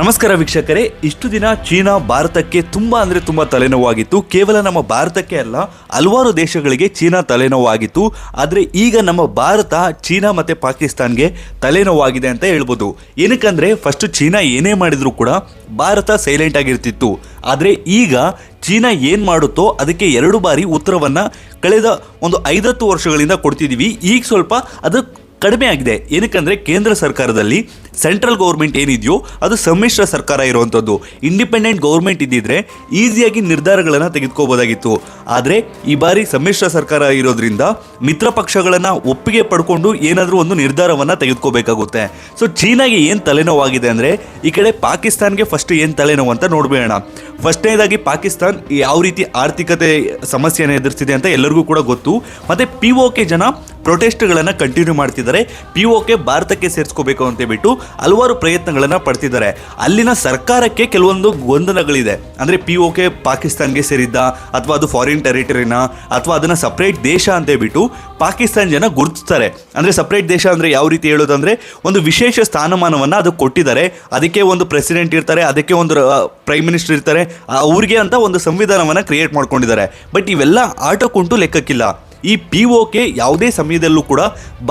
ನಮಸ್ಕಾರ ವೀಕ್ಷಕರೇ. ಇಷ್ಟು ದಿನ ಚೀನಾ ಭಾರತಕ್ಕೆ ತುಂಬಾ ಅಂದ್ರೆ ತುಂಬಾ ತಲೆನೋವಾಗಿತ್ತು. ಕೇವಲ ನಮ್ಮ ಭಾರತಕ್ಕೆ ಅಲ್ಲ, ಹಲವಾರು ದೇಶಗಳಿಗೆ ಚೀನಾ ತಲೆನೋವಾಗಿತ್ತು. ಆದ್ರೆ ಈಗ ನಮ್ಮ ಭಾರತ ಚೀನಾ ಮತ್ತೆ ಪಾಕಿಸ್ತಾನ್ಗೆ ತಲೆನೋವಾಗಿದೆ ಅಂತ ಹೇಳ್ಬೋದು. ಏನಕ್ಕಂದ್ರೆ ಫಸ್ಟ್ ಚೀನಾ ಏನೇ ಮಾಡಿದ್ರು ಕೂಡ ಭಾರತ ಸೈಲೆಂಟ್ ಆಗಿರ್ತಿತ್ತು. ಆದ್ರೆ ಈಗ ಚೀನಾ ಏನ್ ಮಾಡುತ್ತೋ ಅದಕ್ಕೆ ಎರಡು ಬಾರಿ ಉತ್ತರವನ್ನ ಕಳೆದ ಒಂದು ಐದತ್ತು ವರ್ಷಗಳಿಂದ ಕೊಡ್ತಿದೀವಿ. ಈಗ ಸ್ವಲ್ಪ ಅದು ಕಡಿಮೆ ಆಗಿದೆ. ಏನಕ್ಕಂದ್ರೆ ಕೇಂದ್ರ ಸರ್ಕಾರದಲ್ಲಿ ಸೆಂಟ್ರಲ್ ಗೌರ್ಮೆಂಟ್ ಏನಿದೆಯೋ ಅದು ಸಮ್ಮಿಶ್ರ ಸರ್ಕಾರ ಇರುವಂಥದ್ದು. ಇಂಡಿಪೆಂಡೆಂಟ್ ಗೌರ್ಮೆಂಟ್ ಇದ್ದಿದ್ರೆ ಈಸಿಯಾಗಿ ನಿರ್ಧಾರಗಳನ್ನು ತೆಗೆದುಕೋಬೋದಾಗಿತ್ತು. ಆದರೆ ಈ ಬಾರಿ ಸಮ್ಮಿಶ್ರ ಸರ್ಕಾರ ಇರೋದ್ರಿಂದ ಮಿತ್ರ ಪಕ್ಷಗಳನ್ನು ಒಪ್ಪಿಗೆ ಪಡ್ಕೊಂಡು ಏನಾದರೂ ಒಂದು ನಿರ್ಧಾರವನ್ನು ತೆಗೆದುಕೋಬೇಕಾಗುತ್ತೆ. ಸೊ ಚೀನಾಗೆ ಏನು ತಲೆನೋವಾಗಿದೆ ಅಂದರೆ ಈ ಕಡೆ ಪಾಕಿಸ್ತಾನ್ಗೆ ಫಸ್ಟ್ ಏನು ತಲೆನೋವು ಅಂತ ನೋಡ್ಬೇಡ ಫಸ್ಟ್ನೇದಾಗಿ ಪಾಕಿಸ್ತಾನ್ ಯಾವ ರೀತಿ ಆರ್ಥಿಕತೆ ಸಮಸ್ಯೆಯನ್ನು ಎದುರಿಸಿದೆ ಅಂತ ಎಲ್ಲರಿಗೂ ಕೂಡ ಗೊತ್ತು. ಮತ್ತು ಪಿ ಕೆ ಜನ ಪ್ರೊಟೆಸ್ಟ್ಗಳನ್ನು ಕಂಟಿನ್ಯೂ ಮಾಡ್ತಿದ್ದಾರೆ. ಪಿ ಕೆ ಭಾರತಕ್ಕೆ ಸೇರಿಸ್ಕೋಬೇಕು ಅಂತ ಬಿಟ್ಟು ಹಲವಾರು ಪ್ರಯತ್ನಗಳನ್ನು ಪಡ್ತಿದ್ದಾರೆ. ಅಲ್ಲಿನ ಸರ್ಕಾರಕ್ಕೆ ಕೆಲವೊಂದು ಗೊಂದಲಗಳಿದೆ. ಅಂದರೆ ಪಿ ಕೆ ಪಾಕಿಸ್ತಾನ್ಗೆ ಸೇರಿದ್ದ ಅಥವಾ ಅದು ಫಾರಿನ್ ಟೆರಿಟರಿನ ಅಥವಾ ಅದನ್ನು ಸಪ್ರೇಟ್ ದೇಶ ಅಂತ ಹೇಳ್ಬಿಟ್ಟು ಪಾಕಿಸ್ತಾನ ಜನ ಗುರುತಿಸ್ತಾರೆ. ಅಂದರೆ ಸಪ್ರೇಟ್ ದೇಶ ಅಂದರೆ ಯಾವ ರೀತಿ ಹೇಳೋದಂದ್ರೆ ಒಂದು ವಿಶೇಷ ಸ್ಥಾನಮಾನವನ್ನು ಅದು ಕೊಟ್ಟಿದ್ದಾರೆ. ಅದಕ್ಕೆ ಒಂದು ಪ್ರೆಸಿಡೆಂಟ್ ಇರ್ತಾರೆ, ಅದಕ್ಕೆ ಒಂದು ಪ್ರೈಮ್ ಮಿನಿಸ್ಟರ್ ಇರ್ತಾರೆ. ಅವ್ರಿಗೆ ಅಂತ ಒಂದು ಸಂವಿಧಾನವನ್ನು ಕ್ರಿಯೇಟ್ ಮಾಡ್ಕೊಂಡಿದ್ದಾರೆ. ಬಟ್ ಇವೆಲ್ಲ ಆಟಕ್ಕುಂಟು ಲೆಕ್ಕಕ್ಕಿಲ್ಲ. ಈ ಪಿ ಯಾವುದೇ ಸಮಯದಲ್ಲೂ ಕೂಡ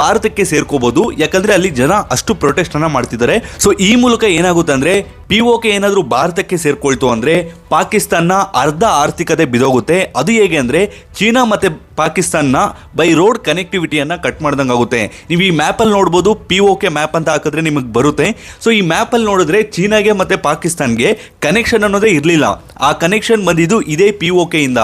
ಭಾರತಕ್ಕೆ ಸೇರ್ಕೋಬಹುದು ಯಾಕಂದ್ರೆ ಅಲ್ಲಿ ಜನ ಅಷ್ಟು ಪ್ರೊಟೆಸ್ಟ್ ಅನ್ನ ಮಾಡ್ತಿದ್ದಾರೆ. ಸೊ ಈ ಮೂಲಕ ಏನಾಗುತ್ತೆ ಅಂದ್ರೆ ಪಿ ಕೆ ಏನಾದರೂ ಭಾರತಕ್ಕೆ ಸೇರ್ಕೊಳ್ತು ಅಂದ್ರೆ ಪಾಕಿಸ್ತಾನ ಅರ್ಧ ಆರ್ಥಿಕತೆ ಬಿದೋಗುತ್ತೆ. ಅದು ಹೇಗೆ ಅಂದ್ರೆ ಚೀನಾ ಮತ್ತೆ ಪಾಕಿಸ್ತಾನ ಬೈ ರೋಡ್ ಕನೆಕ್ಟಿವಿಟಿಯನ್ನು ಕಟ್ ಮಾಡ್ದಂಗೆ ಆಗುತ್ತೆ ನೀವು ಈ ಮ್ಯಾಪಲ್ಲಿ ನೋಡ್ಬೋದು ಪಿ ಕೆ ಮ್ಯಾಪ್ ಅಂತ ಹಾಕಿದ್ರೆ ನಿಮಗೆ ಬರುತ್ತೆ. ಸೊ ಈ ಮ್ಯಾಪಲ್ಲಿ ನೋಡಿದ್ರೆ ಚೀನಾಗೆ ಮತ್ತೆ ಪಾಕಿಸ್ತಾನ್ಗೆ ಕನೆಕ್ಷನ್ ಅನ್ನೋದೇ ಇರಲಿಲ್ಲ. ಆ ಕನೆಕ್ಷನ್ ಬಂದಿದ್ದು ಇದೇ ಪಿ ಇಂದ.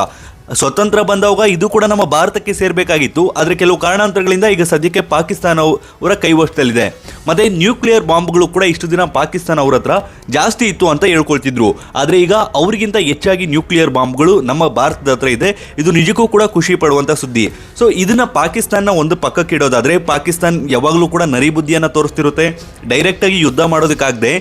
ಸ್ವತಂತ್ರ ಬಂದವಾಗ ಇದು ಕೂಡ ನಮ್ಮ ಭಾರತಕ್ಕೆ ಸೇರಬೇಕಾಗಿತ್ತು. ಆದರೆ ಕೆಲವು ಕಾರಣಾಂತರಗಳಿಂದ ಈಗ ಸದ್ಯಕ್ಕೆ ಪಾಕಿಸ್ತಾನ ಅವರ ಕೈವಶದಲ್ಲಿದೆ. ಮತ್ತೆ ನ್ಯೂಕ್ಲಿಯರ್ ಬಾಂಬ್ಗಳು ಕೂಡ ಇಷ್ಟು ದಿನ ಪಾಕಿಸ್ತಾನ ಅವ್ರ ಹತ್ರ ಜಾಸ್ತಿ ಇತ್ತು ಅಂತ ಹೇಳ್ಕೊಳ್ತಿದ್ರು. ಆದರೆ ಈಗ ಅವರಿಗಿಂತ ಹೆಚ್ಚಾಗಿ ನ್ಯೂಕ್ಲಿಯರ್ ಬಾಂಬ್ಗಳು ನಮ್ಮ ಭಾರತದ ಹತ್ರ ಇದೆ. ಇದು ನಿಜಕ್ಕೂ ಕೂಡ ಖುಷಿ ಪಡುವಂಥ ಸುದ್ದಿ. ಸೊ ಇದನ್ನು ಪಾಕಿಸ್ತಾನ ಒಂದು ಪಕ್ಕಕ್ಕೆ ಇಡೋದಾದರೆ ಪಾಕಿಸ್ತಾನ ಯಾವಾಗಲೂ ಕೂಡ ನರಿಬುದ್ಧಿಯನ್ನ ತೋರಿಸ್ತಿರುತ್ತೆ. ಡೈರೆಕ್ಟಾಗಿ ಯುದ್ಧ ಮಾಡೋದಕ್ಕಾಗದೆ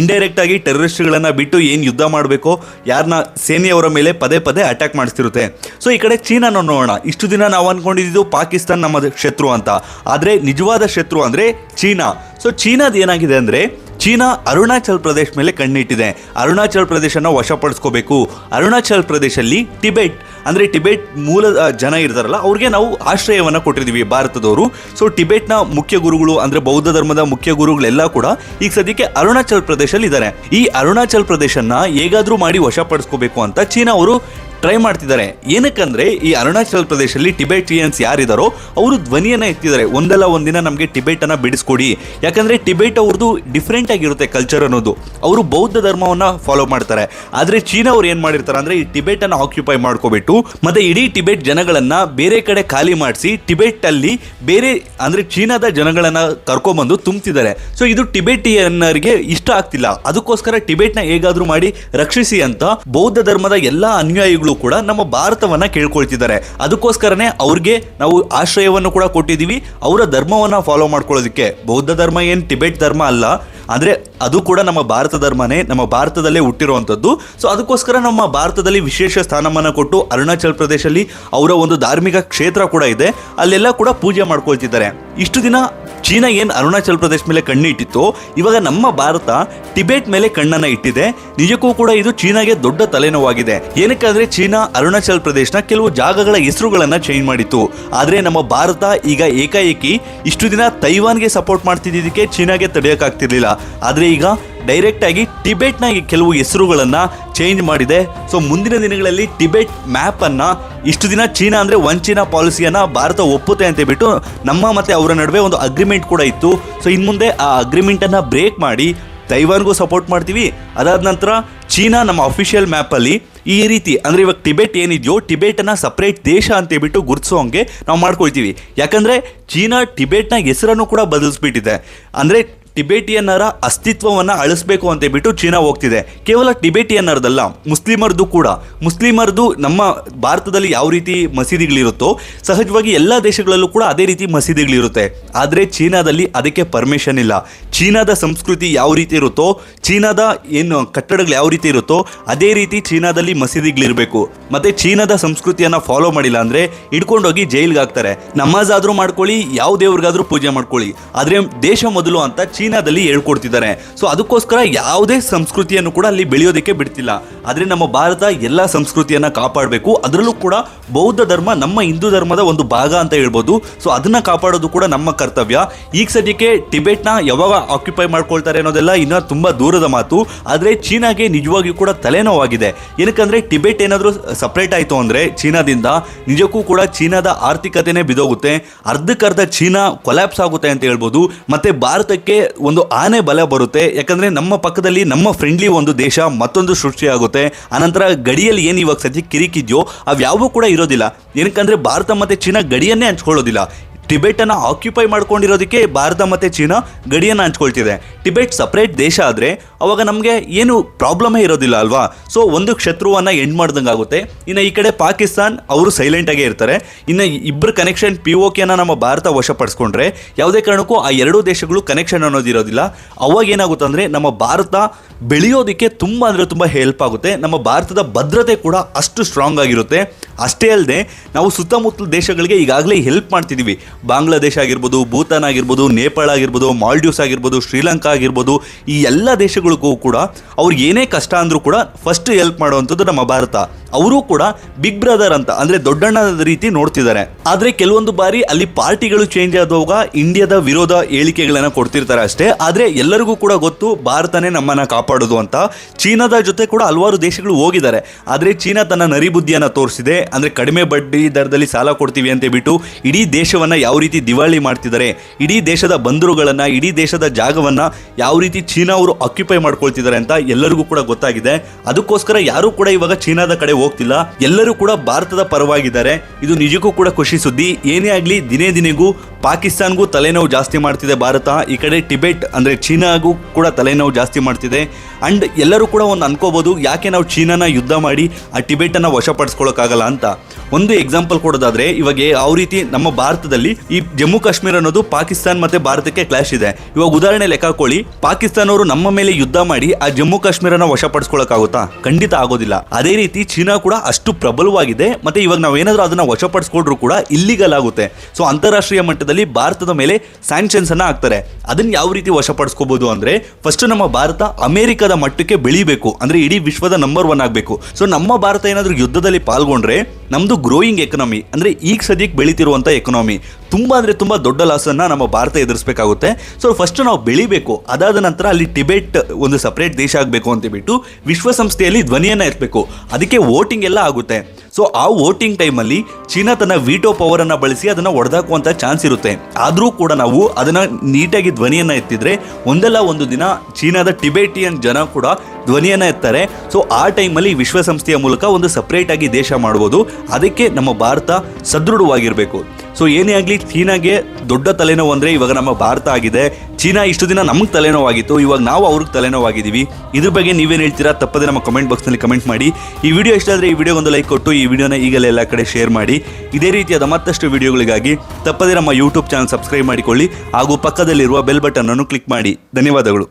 ಇಂಡೈರೆಕ್ಟಾಗಿ ಟೆರರಿಸ್ಟ್ಗಳನ್ನು ಟೆರರಿಸ್ಟ್ಗಳನ್ನ ಬಿಟ್ಟು ಏನು ಯುದ್ಧ ಮಾಡಬೇಕೋ ಯಾರನ್ನ ಸೇನೆಯವರ ಮೇಲೆ ಪದೇ ಪದೇ ಅಟ್ಯಾಕ್ ಮಾಡಿಸ್ತಿರುತ್ತೆ. ಸೊ ಈ ಕಡೆ ಚೀನಾನ ನೋಡೋಣ. ಇಷ್ಟು ದಿನ ನಾವು ಅನ್ಕೊಂಡಿದ್ದು ಪಾಕಿಸ್ತಾನ ನಮ್ಮ ಶತ್ರು ಅಂತ. ಆದರೆ, ನಿಜವಾದ ಶತ್ರು ಅಂದ್ರೆ ಚೀನಾ. ಸೊ ಚೀನಾದ ಏನಾಗಿದೆ ಅಂದ್ರೆ, ಚೀನಾ ಅರುಣಾಚಲ್ ಪ್ರದೇಶ ಮೇಲೆ ಕಣ್ಣಿಟ್ಟಿದೆ. ಅರುಣಾಚಲ್ ಪ್ರದೇಶನ ವಶಪಡಿಸ್ಕೋಬೇಕು. ಅರುಣಾಚಲ್ ಪ್ರದೇಶಲ್ಲಿ ಟಿಬೆಟ್, ಅಂದರೆ ಟಿಬೆಟ್ ಮೂಲ ಜನ ಇರ್ತಾರಲ್ಲ, ಅವ್ರಿಗೆ ನಾವು ಆಶ್ರಯವನ್ನು ಕೊಟ್ಟಿದ್ದೀವಿ ಭಾರತದವರು. ಸೊ ಟಿಬೆಟ್ನ ಮುಖ್ಯ ಗುರುಗಳು, ಅಂದರೆ ಬೌದ್ಧ ಧರ್ಮದ ಮುಖ್ಯ ಗುರುಗಳೆಲ್ಲ ಕೂಡ ಈಗ ಸದ್ಯಕ್ಕೆ ಅರುಣಾಚಲ್ ಪ್ರದೇಶಲ್ಲಿ ಇದ್ದಾರೆ ಈ ಅರುಣಾಚಲ್ ಪ್ರದೇಶನ್ನ ಹೇಗಾದರೂ ಮಾಡಿ ವಶಪಡಿಸ್ಕೋಬೇಕು ಅಂತ ಚೀನಾ ಅವರು ಟ್ರೈ ಮಾಡ್ತಿದ್ದಾರೆ. ಏನಕ್ಕಂದ್ರೆ ಈ ಅರುಣಾಚಲ ಪ್ರದೇಶದಲ್ಲಿ ಟಿಬೆಟಿಯನ್ಸ್ ಯಾರಿದಾರೋ ಅವರು ಧ್ವನಿಯನ್ನ ಎತ್ತಿದ್ದಾರೆ. ಒಂದಲ್ಲ ಒಂದಿನ ನಮಗೆ ಟಿಬೆಟ್ ಅನ್ನ ಬಿಡಿಸ್ಕೊಡಿ. ಯಾಕಂದ್ರೆ ಟಿಬೆಟ್ ಅವ್ರದ್ದು ಡಿಫ್ರೆಂಟ್ ಆಗಿರುತ್ತೆ ಕಲ್ಚರ್ ಅನ್ನೋದು. ಅವರು ಬೌದ್ಧ ಧರ್ಮವನ್ನ ಫಾಲೋ ಮಾಡ್ತಾರೆ. ಆದ್ರೆ ಚೀನಾ ಅವ್ರು ಏನ್ ಮಾಡಿರ್ತಾರೆ ಅಂದ್ರೆ ಈ ಟಿಬೆಟ್ ಅನ್ನ ಆಕ್ಯುಪೈ ಮಾಡ್ಕೋಬಿಟ್ಟು, ಮತ್ತೆ ಇಡೀ ಟಿಬೆಟ್ ಜನಗಳನ್ನ ಬೇರೆ ಕಡೆ ಖಾಲಿ ಮಾಡಿಸಿ ಟಿಬೆಟ್ ಅಲ್ಲಿ ಬೇರೆ ಅಂದ್ರೆ ಚೀನಾದ ಜನಗಳನ್ನ ಕರ್ಕೊಂಡ್ಬಂದು ತುಂಬ್ತಿದ್ದಾರೆ. ಸೊ ಇದು ಟಿಬೆಟಿಯನ್ನರಿಗೆ ಇಷ್ಟ ಆಗ್ತಿಲ್ಲ. ಅದಕ್ಕೋಸ್ಕರ ಟಿಬೆಟ್ನ ಹೇಗಾದ್ರೂ ಮಾಡಿ ರಕ್ಷಿಸಿ ಅಂತ ಬೌದ್ಧ ಧರ್ಮದ ಎಲ್ಲಾ ಅನುಯಾಯಿಗಳು ಕೂಡ ನಮ್ಮ ಭಾರತವನ್ನ ಕೇಳ್ಕೊಳ್ತಿದ್ದಾರೆ. ಅದಕ್ಕೋಸ್ಕರನೇ ಅವ್ರಿಗೆ ನಾವು ಆಶ್ರಯವನ್ನು ಕೂಡ ಕೊಟ್ಟಿದ್ದೀವಿ. ಅವರ ಧರ್ಮವನ್ನ ಫಾಲೋ ಮಾಡ್ಕೊಳ್ಳೋದಕ್ಕೆ. ಬೌದ್ಧ ಧರ್ಮ ಏನು ಟಿಬೆಟ್ ಧರ್ಮ ಅಲ್ಲ. ಅಂದ್ರೆ ಅದು ಕೂಡ ನಮ್ಮ ಭಾರತ ಧರ್ಮನೇ. ನಮ್ಮ ಭಾರತದಲ್ಲೇ ಹುಟ್ಟಿರುವಂಥದ್ದು. ಸೊ ಅದಕ್ಕೋಸ್ಕರ ನಮ್ಮ ಭಾರತದಲ್ಲಿ ವಿಶೇಷ ಸ್ಥಾನಮಾನ ಕೊಟ್ಟು ಅರುಣಾಚಲ ಪ್ರದೇಶದಲ್ಲಿ ಅವರ ಒಂದು ಧಾರ್ಮಿಕ ಕ್ಷೇತ್ರ ಕೂಡ ಇದೆ. ಅಲ್ಲೆಲ್ಲ ಕೂಡ ಪೂಜೆ ಮಾಡ್ಕೊಳ್ತಿದ್ದಾರೆ. ಇಷ್ಟು ದಿನ ಚೀನಾ ಏನು ಅರುಣಾಚಲ್ ಪ್ರದೇಶ ಮೇಲೆ ಕಣ್ಣು ಇಟ್ಟಿತ್ತು ಇವಾಗ ನಮ್ಮ ಭಾರತ ಟಿಬೆಟ್ ಮೇಲೆ ಕಣ್ಣನ್ನ ಇಟ್ಟಿದೆ. ನಿಜಕ್ಕೂ ಕೂಡ ಇದು ಚೀನಾಗೆ ದೊಡ್ಡ ತಲೆನೋವಾಗಿದೆ. ಏನಕ್ಕಾದ್ರೆ ಚೀನಾ ಅರುಣಾಚಲ್ ಪ್ರದೇಶನ ಕೆಲವು ಜಾಗಗಳ ಹೆಸರುಗಳನ್ನು ಚೇಂಜ್ ಮಾಡಿತ್ತು. ಆದರೆ ನಮ್ಮ ಭಾರತ ಈಗ ಏಕಾಏಕಿ ಇಷ್ಟು ದಿನ ತೈವಾನ್ಗೆ ಸಪೋರ್ಟ್ ಮಾಡ್ತಿದ್ದಕ್ಕೆ ಚೀನಾಗೆ ತಡೆಯೋಕ್ಕಾಗ್ತಿರ್ಲಿಲ್ಲ ಆದರೆ ಈಗ ಡೈರೆಕ್ಟ್ ಆಗಿ ಟಿಬೆಟ್ನ ಕೆಲವು ಹೆಸರುಗಳನ್ನು ಚೇಂಜ್ ಮಾಡಿದೆ. ಸೊ ಮುಂದಿನ ದಿನಗಳಲ್ಲಿ ಟಿಬೆಟ್ ಮ್ಯಾಪ್ ಅನ್ನ ಇಷ್ಟು ದಿನ ಚೀನಾ ಅಂದ್ರೆ ಒನ್ ಚೀನಾ ಪಾಲಿಸಿಯನ್ನ ಭಾರತ ಒಪ್ಪುತ್ತೆ ಅಂತ ಬಿಟ್ಟು ನಮ್ಮ ಮತ್ತೆ ಅವರ ನಡುವೆ ಒಂದು ಅಗ್ರಿಮೆಂಟ್ ಕೂಡ ಇತ್ತು. ಸೊ ಇನ್ನು ಮುಂದೆ ಆ ಅಗ್ರಿಮೆಂಟ್ ಅನ್ನ ಬ್ರೇಕ್ ಮಾಡಿ ತೈವಾನ್ಗೂ ಸಪೋರ್ಟ್ ಮಾಡ್ತೀವಿ. ಅದಾದ ನಂತರ ಚೀನಾ ನಮ್ಮ ಅಫಿಷಿಯಲ್ ಮ್ಯಾಪಲ್ಲಿ ಈ ರೀತಿ, ಅಂದ್ರೆ ಇವಾಗ ಟಿಬೆಟ್ ಏನಿದೆಯೋ ಟಿಬೆಟ್ನ ಸಪ್ರೇಟ್ ದೇಶ ಅಂತ ಹೇಳ್ಬಿಟ್ಟು ಗುರುತಿಸೋ ಹಂಗೆ ನಾವು ಮಾಡ್ಕೊಳ್ತೀವಿ. ಯಾಕಂದ್ರೆ ಚೀನಾ ಟಿಬೆಟ್ನ ಹೆಸರನ್ನು ಕೂಡ ಬದಲಿಸ್ಬಿಟ್ಟಿದೆ. ಅಂದ್ರೆ ಟಿಬೆಟಿಯನ್ನರ ಅಸ್ತಿತ್ವವನ್ನ ಅಳಿಸ್ಬೇಕು ಅಂತ ಹೇಳ್ಬಿಟ್ಟು ಚೀನಾ ಹೋಗ್ತಿದೆ. ಕೇವಲ ಟಿಬೆಟಿಯನ್ನರದಲ್ಲ, ಮುಸ್ಲಿಮರದು ಕೂಡ. ಮುಸ್ಲಿಮರದು ನಮ್ಮ ಭಾರತದಲ್ಲಿ ಯಾವ ರೀತಿ ಮಸೀದಿಗಳಿರುತ್ತೋ, ಸಹಜವಾಗಿ ಎಲ್ಲ ದೇಶಗಳಲ್ಲೂ ಕೂಡ ಅದೇ ರೀತಿ ಮಸೀದಿಗಳಿರುತ್ತೆ. ಆದರೆ ಚೀನಾದಲ್ಲಿ ಅದಕ್ಕೆ ಪರ್ಮಿಷನ್ ಇಲ್ಲ. ಚೀನಾದ ಸಂಸ್ಕೃತಿ ಯಾವ ರೀತಿ ಇರುತ್ತೋ, ಚೀನಾದ ಏನು ಕಟ್ಟಡಗಳು ಯಾವ ರೀತಿ ಇರುತ್ತೋ, ಅದೇ ರೀತಿ ಚೀನಾದಲ್ಲಿ ಮಸೀದಿಗಳಿರಬೇಕು. ಮತ್ತೆ ಚೀನಾದ ಸಂಸ್ಕೃತಿಯನ್ನ ಫಾಲೋ ಮಾಡಿಲ್ಲ ಅಂದ್ರೆ ಹಿಡ್ಕೊಂಡೋಗಿ ಜೈಲ್ಗೆ ಹಾಕ್ತಾರೆ. ನಮಾಜ್ ಆದರೂ ಮಾಡ್ಕೊಳ್ಳಿ, ಯಾವ ದೇವ್ರಿಗಾದ್ರೂ ಪೂಜೆ ಮಾಡ್ಕೊಳ್ಳಿ. ಆದರೆ ದೇಶ ಮೊದಲು ಅಂತ ಚೀನಾ ಚೀನಾದಲ್ಲಿ ಹೇಳ್ಕೊಡ್ತಿದ್ದಾರೆ. ಸೊ ಅದಕ್ಕೋಸ್ಕರ ಯಾವುದೇ ಸಂಸ್ಕೃತಿಯನ್ನು ಕೂಡ ಅಲ್ಲಿ ಬೆಳೆಯೋದಕ್ಕೆ ಬಿಡ್ತಿಲ್ಲ. ಆದರೆ ನಮ್ಮ ಭಾರತ ಎಲ್ಲ ಸಂಸ್ಕೃತಿಯನ್ನು ಕಾಪಾಡಬೇಕು. ಅದರಲ್ಲೂ ಕೂಡ ಬೌದ್ಧ ಧರ್ಮ ನಮ್ಮ ಹಿಂದೂ ಧರ್ಮದ ಒಂದು ಭಾಗ ಅಂತ ಹೇಳ್ಬೋದು. ಸೊ ಅದನ್ನು ಕಾಪಾಡೋದು ಕೂಡ ನಮ್ಮ ಕರ್ತವ್ಯ. ಈಗ ಸದ್ಯಕ್ಕೆ ಟಿಬೆಟ್ನ ಯಾವಾಗ ಆಕ್ಯುಪೈ ಮಾಡ್ಕೊಳ್ತಾರೆ ಅನ್ನೋದೆಲ್ಲ ಇನ್ನೂ ತುಂಬ ದೂರದ ಮಾತು. ಆದರೆ ಚೀನಾಗೆ ನಿಜವಾಗಿಯೂ ಕೂಡ ತಲೆನೋವಾಗಿದೆ. ಏನಕ್ಕಂದರೆ ಟಿಬೆಟ್ ಏನಾದರೂ ಸಪ್ರೇಟ್ ಆಯಿತು ಅಂದರೆ ಚೀನಾದಿಂದ ನಿಜಕ್ಕೂ ಕೂಡ ಚೀನಾದ ಆರ್ಥಿಕತೆನೇ ಬಿದೋಗುತ್ತೆ. ಅರ್ಧಕ್ಕರ್ಧ ಚೀನಾ ಕೊಲ್ಯಾಪ್ಸ್ ಆಗುತ್ತೆ ಅಂತ ಹೇಳ್ಬೋದು. ಮತ್ತು ಭಾರತಕ್ಕೆ ಒಂದು ಆನೆ ಬಲ ಬರುತ್ತೆ. ಯಾಕಂದ್ರೆ ನಮ್ಮ ಪಕ್ಕದಲ್ಲಿ ನಮ್ಮ ಫ್ರೆಂಡ್ಲಿ ಒಂದು ದೇಶ, ಮತ್ತೊಂದು ಸೃಷ್ಟಿಯಾಗುತ್ತೆ. ಆನಂತರ ಗಡಿಯಲ್ಲಿ ಏನು ಇವಾಗ ಸದ್ಯ ಕಿರಿಕಿದ್ಯೋ ಅವ್ಯಾವೂ ಕೂಡ ಇರೋದಿಲ್ಲ. ಏನಕ್ಕಂದ್ರೆ ಭಾರತ ಮತ್ತು ಚೀನಾ ಗಡಿಯನ್ನೇ ಹಂಚ್ಕೊಳ್ಳೋದಿಲ್ಲ. ಟಿಬೆಟ್ ಅನ್ನ ಆಕ್ಯುಪೈ ಮಾಡ್ಕೊಂಡಿರೋದಕ್ಕೆ ಭಾರತ ಮತ್ತೆ ಚೀನಾ ಗಡಿಯನ್ನು ಹಂಚ್ಕೊಳ್ತಿದೆ. ಟಿಬೆಟ್ ಸಪ್ರೇಟ್ ದೇಶ ಆದ್ರೆ ಅವಾಗ ನಮಗೆ ಏನು ಪ್ರಾಬ್ಲಮೇ ಇರೋದಿಲ್ಲ ಅಲ್ವಾ? ಸೊ ಒಂದು ಶತ್ರುವನ್ನ ಎಂಡ್ ಮಾಡ್ದಂಗೆ ಆಗುತ್ತೆ. ಇನ್ನು ಈ ಕಡೆ ಪಾಕಿಸ್ತಾನ್ ಅವರು ಸೈಲೆಂಟ್ ಆಗೇ ಇರ್ತಾರೆ. ಇನ್ನು ಇಬ್ಬರು ಕನೆಕ್ಷನ್ ಪಿ ಓ ಕೆನ ನಮ್ಮ ಭಾರತ ವಶಪಡಿಸ್ಕೊಂಡ್ರೆ ಯಾವುದೇ ಕಾರಣಕ್ಕೂ ಆ ಎರಡೂ ದೇಶಗಳು ಕನೆಕ್ಷನ್ ಅನ್ನೋದಿರೋದಿಲ್ಲ ಅವಾಗ ಏನಾಗುತ್ತೆ ಅಂದ್ರೆ ನಮ್ಮ ಭಾರತ ಬೆಳೆಯೋದಕ್ಕೆ ತುಂಬಾ ಅಂದ್ರೆ ತುಂಬಾ ಹೆಲ್ಪ್ ಆಗುತ್ತೆ. ನಮ್ಮ ಭಾರತದ ಭದ್ರತೆ ಕೂಡ ಅಷ್ಟು ಸ್ಟ್ರಾಂಗ್ ಆಗಿರುತ್ತೆ. ಅಷ್ಟೇ ಅಲ್ಲದೆ ನಾವು ಸುತ್ತಮುತ್ತಲ ದೇಶಗಳಿಗೆ ಈಗಾಗಲೇ ಹೆಲ್ಪ್ ಮಾಡ್ತಿದ್ದೀವಿ ಬಾಂಗ್ಲಾದೇಶ ಆಗಿರ್ಬೋದು, ಭೂತಾನ್ ಆಗಿರ್ಬೋದು, ನೇಪಾಳ ಆಗಿರ್ಬೋದು, ಮಾಲ್ಡೀವ್ಸ್ ಆಗಿರ್ಬೋದು, ಶ್ರೀಲಂಕಾ ಆಗಿರ್ಬೋದು, ಈ ಎಲ್ಲ ದೇಶಗಳಿಗೂ ಕೂಡ ಅವ್ರಿಗೆ ಏನೇ ಕಷ್ಟ ಅಂದರೂ ಕೂಡ ಫಸ್ಟ್ ಹೆಲ್ಪ್ ಮಾಡುವಂಥದ್ದು ನಮ್ಮ ಭಾರತ. ಅವರು ಕೂಡ ಬಿಗ್ ಬ್ರದರ್ ಅಂತ, ಅಂದರೆ ದೊಡ್ಡಣ್ಣದ ರೀತಿ ನೋಡ್ತಿದ್ದಾರೆ. ಆದರೆ ಕೆಲವೊಂದು ಬಾರಿ ಅಲ್ಲಿ ಪಾರ್ಟಿಗಳು ಚೇಂಜ್ ಆದಾಗ ಇಂಡಿಯಾದ ವಿರೋಧ ಹೇಳಿಕೆಗಳನ್ನು ಕೊಡ್ತಿರ್ತಾರೆ ಅಷ್ಟೇ. ಆದರೆ ಎಲ್ಲರಿಗೂ ಕೂಡ ಗೊತ್ತು, ಭಾರತನೇ ನಮ್ಮನ್ನು ಕಾಪಾಡೋದು ಅಂತ. ಚೀನಾದ ಜೊತೆ ಕೂಡ ಹಲವಾರು ದೇಶಗಳು ಹೋಗಿದ್ದಾರೆ. ಆದರೆ ಚೀನಾ ತನ್ನ ನರಿಬುದ್ಧಿಯನ್ನು ತೋರಿಸಿದೆ. ಅಂದರೆ ಕಡಿಮೆ ಬಡ್ಡಿ ದರದಲ್ಲಿ ಸಾಲ ಕೊಡ್ತೀವಿ ಅಂತ ಬಿಟ್ಟು ಇಡೀ ದೇಶವನ್ನು ಯಾವ ರೀತಿ ದಿವಾಳಿ ಮಾಡ್ತಿದ್ದಾರೆ, ಇಡೀ ದೇಶದ ಬಂದರುಗಳನ್ನ, ಇಡೀ ದೇಶದ ಜಾಗವನ್ನ ಯಾವ ರೀತಿ ಚೀನಾ ಅವರು ಆಕ್ಯುಪೈ ಮಾಡ್ಕೊಳ್ತಿದ್ದಾರೆ ಅಂತ ಎಲ್ಲರಿಗೂ ಕೂಡ ಗೊತ್ತಾಗಿದೆ. ಅದಕ್ಕೋಸ್ಕರ ಯಾರು ಕೂಡ ಇವಾಗ ಚೀನಾದ ಕಡೆ ಹೋಗ್ತಿಲ್ಲ. ಎಲ್ಲರೂ ಕೂಡ ಭಾರತದ ಪರವಾಗಿದ್ದಾರೆ. ಇದು ನಿಜಕ್ಕೂ ಕೂಡ ಖುಷಿ ಸುದ್ದಿ. ಏನೇ ಆಗಲಿ ದಿನೇ ದಿನೆಗೂ ಪಾಕಿಸ್ತಾನ್ಗೂ ತಲೆನೋವು ಜಾಸ್ತಿ ಮಾಡ್ತಿದೆ ಭಾರತ, ಈ ಕಡೆ ಟಿಬೆಟ್ ಅಂದರೆ ಚೀನಾಗೂ ಕೂಡ ತಲೆನೋವು ಜಾಸ್ತಿ ಮಾಡ್ತಿದೆ. ಆ್ಯಂಡ್ ಎಲ್ಲರೂ ಕೂಡ ಒಂದು ಅನ್ಕೋಬೋದು, ಯಾಕೆ ನಾವು ಚೀನಾನ ಯುದ್ಧ ಮಾಡಿ ಆ ಟಿಬೆಟನ್ನು ವಶಪಡಿಸ್ಕೊಳ್ಳೋಕ್ಕಾಗಲ್ಲ ಅಂತ. ಒಂದು ಎಕ್ಸಾಂಪಲ್ ಕೊಡೋದಾದ್ರೆ, ಇವಾಗ ಯಾವ ರೀತಿ ನಮ್ಮ ಭಾರತದಲ್ಲಿ ಈ ಜಮ್ಮು ಕಾಶ್ಮೀರ ಅನ್ನೋದು ಪಾಕಿಸ್ತಾನ್ ಮತ್ತು ಭಾರತಕ್ಕೆ ಕ್ಲಾಶ್ ಇದೆ. ಇವಾಗ ಉದಾಹರಣೆ ಲೆಕ್ಕ ಹಾಕೊಳ್ಳಿ, ಪಾಕಿಸ್ತಾನವರು ನಮ್ಮ ಮೇಲೆ ಯುದ್ಧ ಮಾಡಿ ಆ ಜಮ್ಮು ಕಾಶ್ಮೀರನ ವಶಪಡಿಸ್ಕೊಳ್ಳೋಕ್ಕಾಗುತ್ತಾ? ಖಂಡಿತ ಆಗೋದಿಲ್ಲ. ಅದೇ ರೀತಿ ಚೀನಾ ಕೂಡ ಅಷ್ಟು ಪ್ರಬಲವಾಗಿದೆ, ಮತ್ತು ಇವಾಗ ನಾವೇನಾದರೂ ಅದನ್ನು ವಶಪಡಿಸ್ಕೊಂಡ್ರು ಕೂಡ ಇಲ್ಲಿಗಲ್ ಆಗುತ್ತೆ. ಸೊ ಅಂತಾರಾಷ್ಟ್ರೀಯ ಮಟ್ಟದಲ್ಲಿ ಭಾರತದ ಮೇಲೆ ಸ್ಯಾಂಕ್ಷನ್ಸ್ ಅನ್ನ ಹಾಕ್ತಾರೆ. ಅದನ್ನ ಯಾವ ರೀತಿ ವಶಪಡಿಸ್ಕೋಬಹುದು ಅಂದ್ರೆ ಫಸ್ಟ್ ನಮ್ಮ ಭಾರತ ಅಮೆರಿಕದ ಮಟ್ಟಕ್ಕೆ ಬೆಳಿಬೇಕು. ಅಂದ್ರೆ ಇಡೀ ವಿಶ್ವದ ನಂಬರ್ ಒನ್ ಆಗಬೇಕು. ಸೊ ನಮ್ಮ ಭಾರತ ಏನಾದ್ರೂ ಯುದ್ಧದಲ್ಲಿ ಪಾಲ್ಗೊಂಡ್ರೆ ನಮ್ದು ಗ್ರೋಯಿಂಗ್ ಎಕನಾಮಿ ಅಂದ್ರೆ ಈಗ ಸದ್ಯಕ್ಕೆ ಬೆಳಿತಿರುವಂತ ಎಕನಾಮಿ ತುಂಬಾ ಅಂದ್ರೆ ತುಂಬಾ ದೊಡ್ಡ ಲಾಸ್ ಅನ್ನ ನಮ್ಮ ಭಾರತ ಎದುರಿಸಬೇಕಾಗುತ್ತೆ. ಸೊ ಫಸ್ಟ್ ನಾವು ಬೆಳಿಬೇಕು. ಅದಾದ ನಂತರ ಅಲ್ಲಿ ಟಿಬೆಟ್ ಒಂದು ಸಪರೇಟ್ ದೇಶ ಆಗಬೇಕು ಅಂತ ಬಿಟ್ಟು ವಿಶ್ವಸಂಸ್ಥೆಯಲ್ಲಿ ಧ್ವನಿಯನ್ನ ಎತ್ತಬೇಕು ಅದಕ್ಕೆ ವೋಟಿಂಗ್ ಎಲ್ಲ ಆಗುತ್ತೆ. ಸೊ ಆ ವೋಟಿಂಗ್ ಟೈಮಲ್ಲಿ ಚೀನಾ ತನ್ನ ವಿಟೋ ಪವರ್ ಅನ್ನ ಬಳಸಿ ಅದನ್ನ ಒಡೆದಾಕುವಂತ ಚಾನ್ಸ್ ಇರುತ್ತೆ. ಆದರೂ ಕೂಡ ನಾವು ಅದನ್ನ ನೀಟಾಗಿ ಧ್ವನಿಯನ್ನ ಎತ್ತಿದ್ರೆ ಒಂದಲ್ಲ ಒಂದು ದಿನ ಚೀನಾದ ಟಿಬೆಟಿಯನ್ ಜನ ಕೂಡ ಧ್ವನಿಯನ್ನ ಎತ್ತಾರೆ. ಸೊ ಆ ಟೈಮಲ್ಲಿ ವಿಶ್ವಸಂಸ್ಥೆಯ ಮೂಲಕ ಒಂದು ಸಪರೇಟ್ ಆಗಿ ದೇಶ ಮಾಡ್ಬೋದು. ಅದಕ್ಕೆ ನಮ್ಮ ಭಾರತ ಸದೃಢವಾಗಿರಬೇಕು. ಸೊ ಏನೇ ಆಗಲಿ, ಚೀನಾಗೆ ದೊಡ್ಡ ತಲೆನೋವು ಅಂದರೆ ಇವಾಗ ನಮ್ಮ ಭಾರತ ಆಗಿದೆ. ಚೀನಾ ಇಷ್ಟು ದಿನ ನಮಗೆ ತಲೆನೋವಾಗಿತ್ತು, ಇವಾಗ ನಾವು ಅವ್ರಿಗೆ ತಲೆನೋವಾಗಿದ್ದೀವಿ ಇದ್ರ ಬಗ್ಗೆ ನೀವೇನು ಹೇಳ್ತೀರಾ? ತಪ್ಪದೆ ನಮ್ಮ ಕಮೆಂಟ್ ಬಾಕ್ಸ್ನಲ್ಲಿ ಕಮೆಂಟ್ ಮಾಡಿ. ಈ ವಿಡಿಯೋ ಇಷ್ಟ ಆದರೆ ಈ ವಿಡಿಯೋ ಒಂದು ಲೈಕ್ ಕೊಟ್ಟು, ಈ ವಿಡಿಯೋನ ಈಗಲೇ ಎಲ್ಲ ಕಡೆ ಶೇರ್ ಮಾಡಿ. ಇದೇ ರೀತಿಯಾದ ಮತ್ತಷ್ಟು ವಿಡಿಯೋಗಳಿಗಾಗಿ ತಪ್ಪದೆ ನಮ್ಮ ಯೂಟ್ಯೂಬ್ ಚಾನಲ್ ಸಬ್ಸ್ಕ್ರೈಬ್ ಮಾಡಿಕೊಳ್ಳಿ. ಹಾಗೂ ಪಕ್ಕದಲ್ಲಿರುವ ಬೆಲ್ ಬಟನ್ ಅನ್ನು ಕ್ಲಿಕ್ ಮಾಡಿ. ಧನ್ಯವಾದಗಳು.